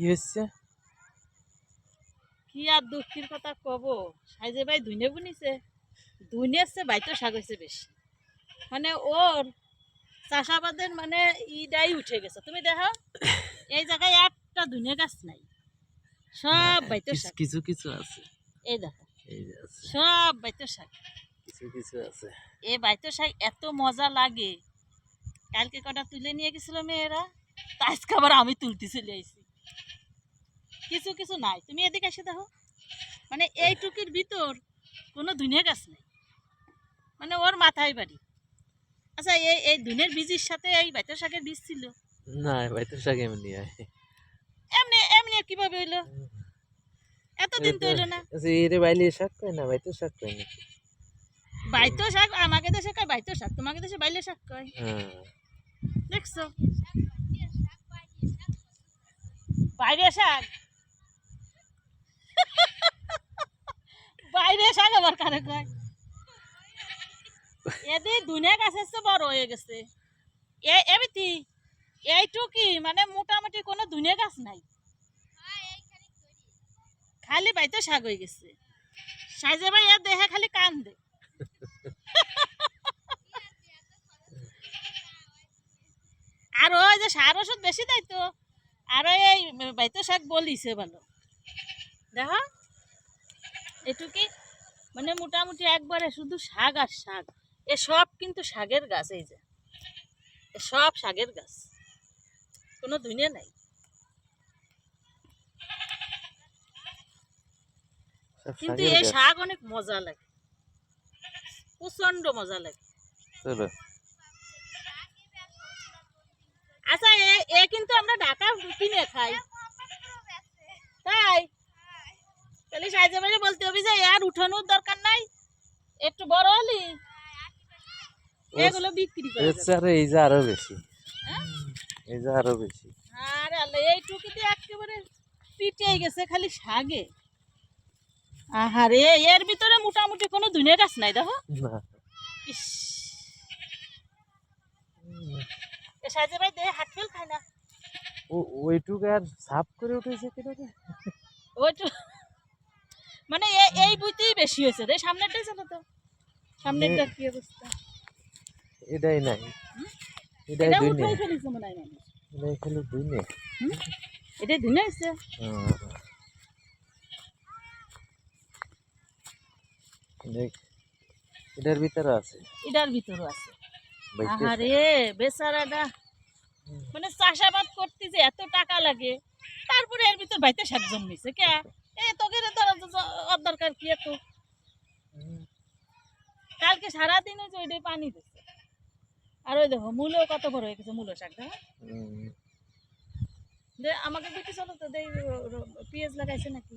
কি হচ্ছে কি আর দুঃখের কথা কব? সাইজে ভাই ধুনে বুনিছে। ধুনে এসছে বাইতো শাক হয়েছে বেশি। মানে ওর চাষাবাদের মানে ইডাই উঠে গেছে। তুমি দেখো এই জায়গায় একটা ধুনে গাছ নাই। সব বাইতো শাক। কিছু কিছু আছে। এই দেখো সব বাইতো শাক। কিছু কিছু আছে। এই বাইতো শাক এত মজা লাগে। কালকে কটা তুলে নিয়ে গেছিল মেয়েরা তা আজকে আবার আমি তুলতে চলে আইছি। কিছু কিছু নাই। তুমি এদিকে এসে দেখো। মানে এইটুকির ভিতর কোনো ধুনে গাছ নেই। মানে ওর মাথায় বাড়ি। আচ্ছা এই এই ধুনের বীজের সাথে এই বাইতো শাকের বীজ ছিল? না ভাই তো শাক এমনি এমনি এমনি কীভাবে হইল? এতদিন তো হইল না। আচ্ছা এরে বাইলে শাক কয় না? ভাই তো শাক কয় নাকি বাইতো শাক আমাকে দেশে কয় বাইতো শাক তোমাকে দেশে বাইলে শাক কয়। হ্যাঁ। দেখছ? বাইরে শাক? বাইরে শাক আবার কারে কয়? এদি দুনিয়া গাছের চেয়ে বড় হয়ে গেছে। এ, এবিতি এইটুকি মানে মোটামুটি কোনো দুনিয়া গাছ নাই? খালি বাইতে শাক হয়ে গেছে। সাইজে ভাই এর দেহে খালি কান দে আর ওই যে সার ওষুধ বেশি দেয় তো, আর এই বাইতো শাক বলিছে ভালো। দেখো? এটুকি মানে মোটামুটি একবারে শুধু শাক আর শাক। এ সব কিন্তু শাকের গাছ এই যে। সব শাকের গাছ। কোনো ধুনে নাই। কিন্তু এই। শাক অনেক মজা লাগে। প্রচণ্ড মজা লাগে। আচ্ছা এ এ কিন্তু আমরা ঢাকা কিনে খাই। তাহলে সাইজে বাজে বলতে হবে যে আর উঠানোর দরকার নাই। একটু বড় হলি এগুলো বিক্রি করে চেয়ে এই যে আরও বেশি। হ্যাঁ? এই যে আরও বেশি। আর আল্লাহ এইটুকুতে একেবারে পিটে গেছে খালি শাগে। আহারে এর ভিতরে মোটামুটি কোনো ধুনে গাছ নাই দেখো। সাইজে ভাই দেহে হাট ফেল খায় না। ও ওইটুকু আর সাফ করে উঠেছে কীভাবে ওইটু মানে এই বুঝতেই বেশি হয়েছে রে সামনেরটাই ছিল তো? সামনেরটা কি অবস্থা? এটাই নাই? এটাই এটা দুই নেই। এটাই খালি দুই নেই। হুম? এটা ধুনে হয়েছে? এটার ভিতরে আছে। এটার ভিতরও আছে। আহারে বেচারাটা। মানে চাষাবাদ করতে যে এত টাকা লাগে তারপরে এর ভিতর বাইতে শাক জন্মিছে কে? এ তোকে তোর দরকার কি একটু? কালকে সারাদিন ওই যে ওইটাই পানি দিচ্ছে আর ওই দেখো মূলেও কত বড় হয়ে গেছে মূলো শাক দেখো। দে আমাকে দেখি চলো তো দেই পেঁয়াজ লাগাইছে নাকি?